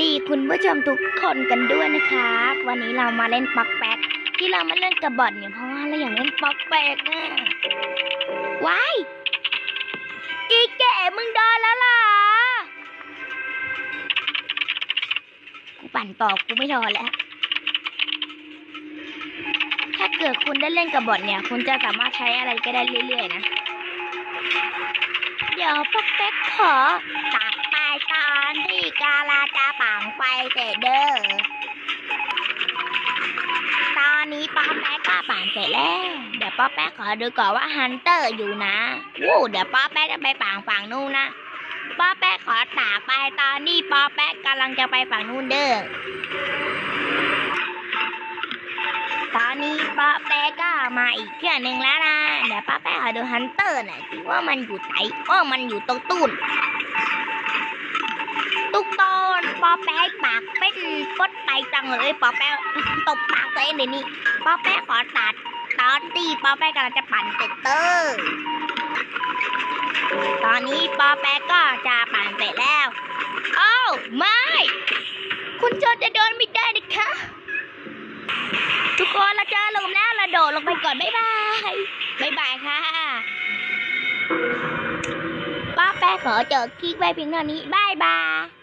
ดีคุณผู้ชมทุกคนกันด้วยนะครับ วันนี้เรามาเล่นป๊อกแป๊กที่เรามาเล่นกับบอทเนี่ยเพราะว่าเราอยากเล่นป๊อกแป๊กอะว้ายอีแก่มึงโดนแล้วล่ะกูปั่นต่อกูไม่ทนแล้ว ถ้าเกิดคุณได้เล่นกับบอทเนี่ย คุณจะสามารถใช้อะไรก็ได้เรื่อยๆนะ เดี๋ยวป๊อกแป๊กขอตัดไปตอน ที่กาลาจะปังไฟเสร็จเด้อ ตอนนี้ป๊อแป๊กก็ปั่นเสร็จแล้ว เดี๋ยวป๊อแป๊กขอดูก่อนว่าฮันเตอร์อยู่นะวู้เดี๋ยวป๊อแป๊กจะไปปังฝั่งนู้นนะ ป๊อแป๊กขอตากไปตอนนี้ป๊อแป๊กกำลังจะไปฝั่งนู้นเด้อ ตอนนี้ป๊อแป๊กก็มาอีกเครื่องหนึ่งแล้วนะ เดี๋ยวป๊อแป๊กขอดูฮันเตอร์หน่อยสิว่ามันอยู่ไหนว่ามันอยู่ตรงตู้น อแป๊กปากเป็นปดไปจังเลยปอแป๊กตบปากตัวเองเดี๋ยวนี้ปอแป๊กขอตัดตอนตีปอแป๊กำลังจะปั่นเสร็จเตอร์ตอนนี้ปอแป๊กก็จะปั่นเสร็จแล้วโอ้ไม่ คุณโจจะโดนไม่ได้นะคะ ทุกคนเราจอหลุมแล้วเราโดดลงไปก่อนบ๊ายบายบ๊ายบายค่ะป้าแป๊กขอจบคลิปไว้เพียงเท่านี้บ๊ายบาย